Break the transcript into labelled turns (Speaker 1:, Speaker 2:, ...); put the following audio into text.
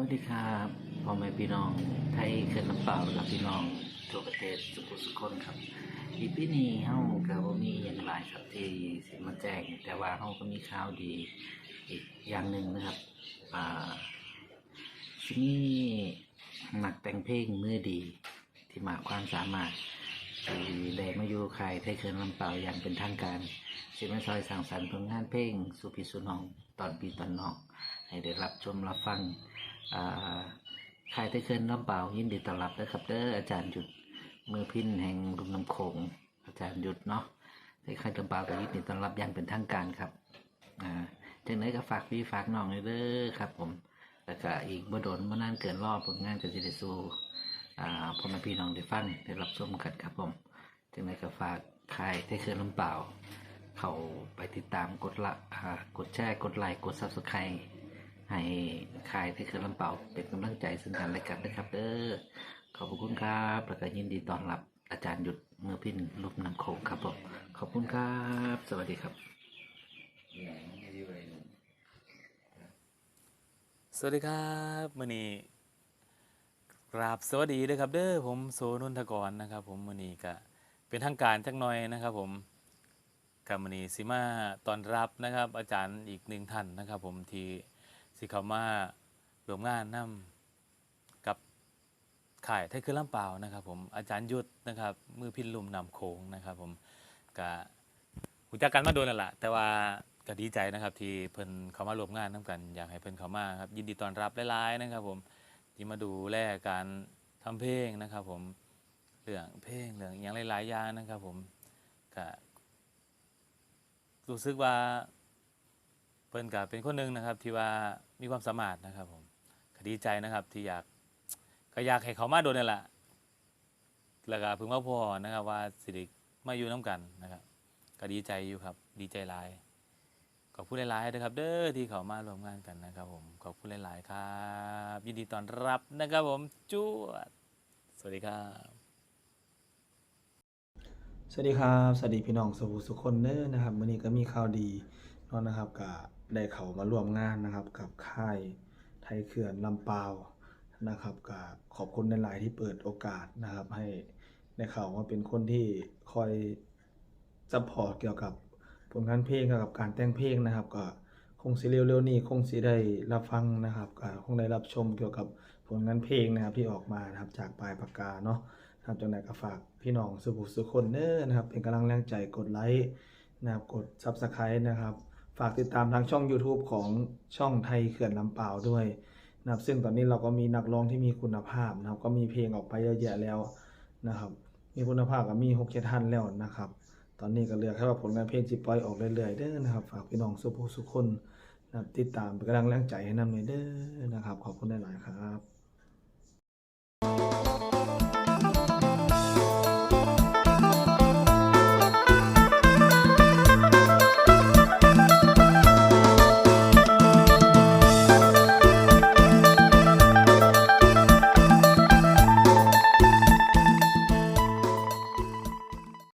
Speaker 1: วัสดีครับพ่อแม่พี่น้องไทยเขื่อนลำเปล่าและพี่น้องทั่วประเทศสุขุสุขคนครับอีพีนี้เฮาก็บ่มีอย่างหลายครับที่สิมาแจ้งแต่ว่าเฮาก็มีข่าวดีอีกอย่างหนึ่งนะครับอ่าที่นี่นักแต่งเพลงมือดี ที่มาความสามารถที่ได้มาอยู่ค่ายไทยเขื่อนลำเปล่าอย่างเป็นทางการสิมาซอยสร้างสรรค์ผลงานเพลงสุพิสุนองตอนปีตอนนอกให้ได้รับชมรับฟัง อ่าค่ายไทยเคินน้ำเปล่ายินดีต้อนรับนะครับเด้ออาจารย์หยุดมือพินแห่งรุ่มน้ำโขงอาจารย์หยุดเนาะไทยเคินน้ำเปล่าก็ยินดีต้อนรับอย่างเป็นทางการครับอ่าจังไหนก็ฝากพี่ฝากน้องเลยเด้อครับ ผมแล้วก็อีกบ่โดนบ่นานเกินรอบผลงานก็จะได้สู่อ่าพ่อแม่พี่น้องได้ฟังได้รับชมกันครับผมจังไหนก็ฝากค่ายไทยเคินน้ำเปล่า เขาไปติดตามกดละอ่ากดแชร์กดไลค์กดซับสไครต์ ให้ขายที่คือลำเป่าเป็นกำลังใจซึ่งกันและกันนะครับเด้อขอบคุณครับแล้วก็ยินดีต้อนรับอาจารย์หยุดมือพินรูปนำโขงครับผมขอบคุณครับ สวัสดีครับ
Speaker 2: สวัสดีครับมื่อนี้กราบสวัสดีด้วยครับ เด้อผมโซนุนทกรนะครับ ผมมื่อนี้ก็เป็นทางการจักหน่อยนะครับผมกับมื่อนี้สิมาตอนรับนะครับ อาจารย์อีกหนึ่งท่านนะครับ ผมที่ สิเขามารวมงานนํกับข่ายไทคือลำเปล่านะครับผมอาจารย์ยุทธนะครับมือพินลุมนำโขงนะครับผมก็หูจักกันมาโดนแล้วล่ะแต่ว่าก็ดีใจนะครับที่เพิ่นเขามารวมงานนํกัน อยากให้เพิ่นเขามาครับยินดีต้อนรับหลายๆนะครับผมที่มาดูแลการทำเพลงนะครับผมเรื่องเพลงเรื่องอย่างหลายๆอย่างนะครับผมก็รู้สึกว่า เพิ่นก็เป็นคนหนึ่งนะครับที่ว่ามีความสามารถนะครับผมก็ดีใจนะครับที่อยากก็อยากให้เขามาโดนนี่แหละแล้วก็เพิ่งมาพอนะครับว่าสิริมาอยู่น้กันนะครับก็ดีใจอยู่ครับ ดีใจหลายขอบคุณหลายๆนะครับ เด้อที่เขามาร่วมงานกันนะครับ ผมขอบคุณหลายๆครับ ยินดีต้อนรับนะครับผมจวดสวัสดีครับ
Speaker 3: สวัสดีครับ สวัสดีพี่น้องสุภูสุคนเด้อนะครับวันนี้ก็มีข่าวดีเนาะนะครับก็ ได้เขามาร่วมงานนะครับ กับค่ายไทยเขื่อนลำปาวนะครับก็ขอบคุณในหลายที่เปิดโอกาสนะครับ ให้ได้เขามาเป็นคนที่คอยซัพพอร์ตเกี่ยวกับผลงานเพลงเกี่ยวกับการแต่งเพลงนะครับ ก็คงสิเร็วๆนี้คงสิได้รับฟังนะครับก็คงได้รับชมเกี่ยวกับผลงานเพลงนะครับที่ออกมานะครับจากปลายปากกาเนาะครับจังไหนก็ฝากพี่น้องสุภูสุคนเด้อนะครับ เป็นกำลังแรงใจกดไลค์นะครับกด Subscribe นะครับ ฝากติดตามทางช่อง YouTube ของช่องไทยเขื่อนลำเปล่าด้วยนะครับซึ่งตอนนี้เราก็มีนักร้องที่มีคุณภาพนะครับ ก็มีเพลงออกไปเยอะแยะแล้วนะครับ มีคุณภาพก็มี6กเจ็ดท่านแล้วนะครับ ตอนนี้ก็เหลือแค่ว่าผลงานเพลงจิปล่อยออกเรื่อยๆเด้อนะครับ ฝากพี่น้องสุภูสุคนนะครับติดตามเป็นกำลังแรงใจให้นำหน่อยเด้อนะครับ ขอบคุณหลายๆครับ